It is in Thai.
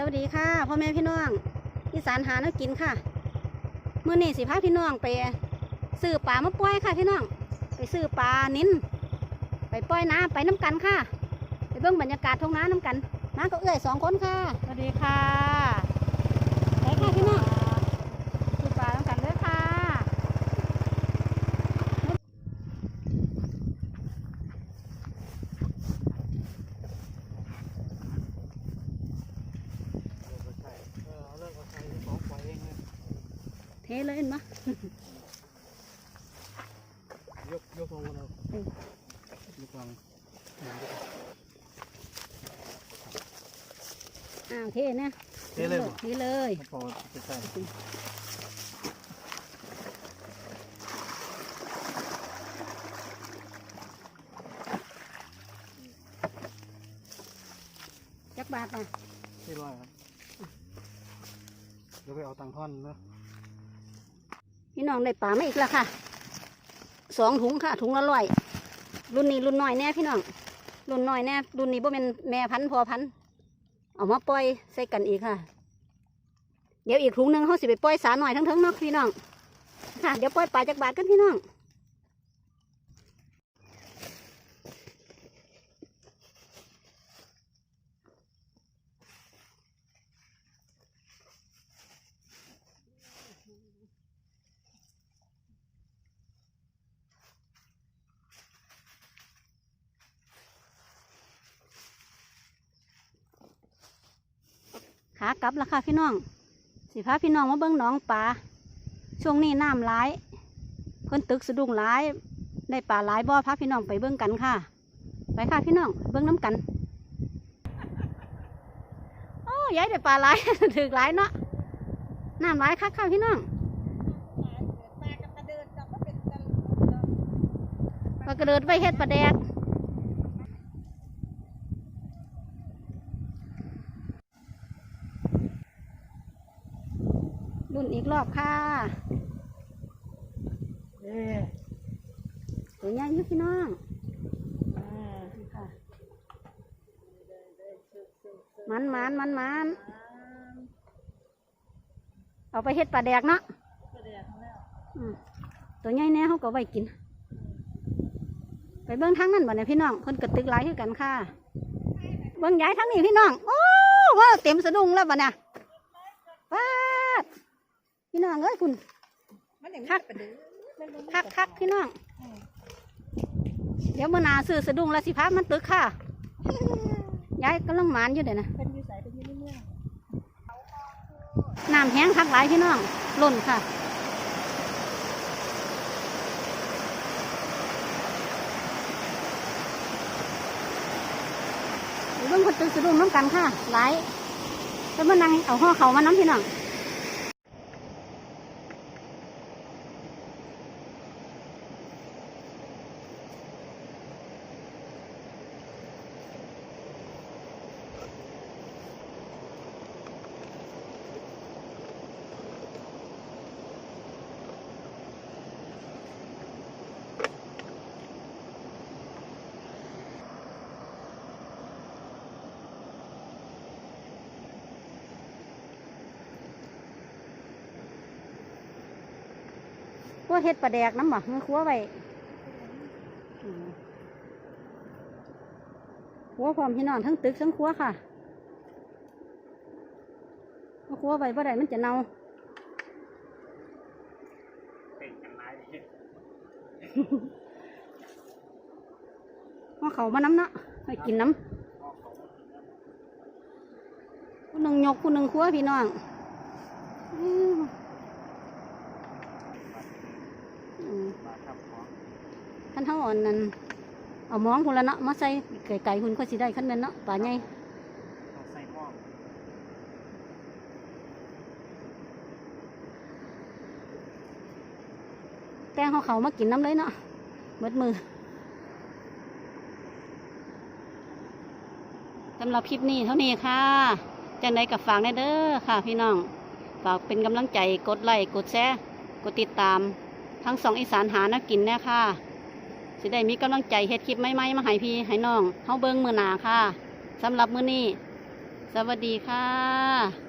สวัสดีค่ะพ่อแม่พี่น้องอีสานหาแน้กินค่ะเมื่อนี้สิพาพี่น้องไปซื้อปลามาปล่อยค่ะพี่น้อง ไปซื้อปลานิ้นไปปล่อยน้ำไปน้ำกันค่ะ ไปเบิ่งบรรยากาศท้องน้ำน้ำกันมาก็เอื้อยสองคนค่ะสวัสดีค่ะไปค่ะพี่น้องซื้อปลาน้ำกันเลยค่ะ เลิกเอาใช้ของปล่อยเองเลย เทเลยเห็นไหมยกยกลงมาเรายกวางอ้าวเทเนี่ยเทเลยบ่เทเลยพอจะใส่จักบาทอะที่ร้อยครับเดี๋ยวไปเอาตังค์ท่อนนะ พี่น้องได้ปลามาอีกแล้วค่ะสองถุงค่ะ ถุงละร้อยรุ่นนี้รุ่นน้อยแน่พี่น้องรุ่นน้อยแน่รุ่นนี้บ่เป็นแม่พันธุ์พอพันธุ์เอามาปล่อยใส่กันอีกค่ะ เดี๋ยวอีกถุงหนึ่งเขาสิไปปล่อยสาหน่อยทั้งๆเนาะพี่น้องค่ะเดี๋ยวปล่อยปลาจากบาทกันพี่น้อง ขากลับแล้วค่ะพี่น้อง สิพาพี่น้องมาเบิ้งหนองปลาช่วงนี้น้ำร้ายเพิ่นตึกสะดุ้งร้ายได้ปลาหลายบ่อพาพี่น้องไปเบิ้งกันค่ะ ไปค่ะพี่น้องเบิ้งน้ำกันโอ้ยายได้ปลาหลายถือหลายเนาะน้ำร้ายคักค่ะพี่น้องปลากระเดิดไปเฮ็ดปลาแดก รุ่นอีกรอบค่ะเอ๊ะตัวใหญ่อยู่พี่น้องค่ะมันมันมันมันเอาไปเฮ็ดปลาแดกเนาะอืมตัวใหญ่แน่เขาก็ไว้กิน ไปเบิ้งทางนั้นบ่เนี่ยพี่น้องคนกระตึกหลายคือกันค่ะ เบิ้งย้ายทางนี้พี่น้อง โอ้ว่าเต็มสะดุ้งแล้วบ่เนี่ยป้าด พี่น้องเอ้ยคุณคักคักคักพี่น้อง เดี๋ยวมื่อหนาซื้อสะดุ้งแล้วสิพามันตึกค่ะยายกำลังหมานอยู่เดี๋ยวนะเป็นอยู่ใสเป็นอยู่เรื่อยน้ำแห้งคักหลายพี่น้องหล่นค่ะเรื่องคนตึกสะดุ้งน้ำกันค่ะหลายแล้วมานั่งเอาห่อเขามาน้ำพี่น้อง วกเฮ็ดปลาแดกน้ำบ่มือครัวไว้อืมครัวพร้อมพี่น้องทั้งตึกทั้งครัวค่ะเอาครัวไว้บ่ได้มันจะเน่าเป็นกันไรเอาเขามาน้ำเนาะให้กินน้ำผู้หนึ่งยกผู้หนึ่งครัวพี่น้องอืมอืม มาครับ ขั้นเท่าอ่อนนั้นเอามองพุ่นละเนาะมาใส่ไก่ไก่หุ่นก็สิได้ขั้นนั้นเนาะป่าใหญ่ต้องหม้อแตงเขาเขามากินน้ำเลยเนาะเบิดมือสำหรับคลิปนี้เท่านี้ค่ะจังใดกับฝากได้เด้อค่ะ พี่น้อง ฝากเป็นกำลังใจกดไลค์กดแชร์กดติดตาม ทั้งสองอีสานหานักกินแน่ค่ะสิได้มีกำลังใจเฮ็ดคลิปไม่ไมาให้พี่ให้น้องเฮาเบิ้งมือหนาค่ะสำหรับมื้อนี้ สวัสดีค่ะ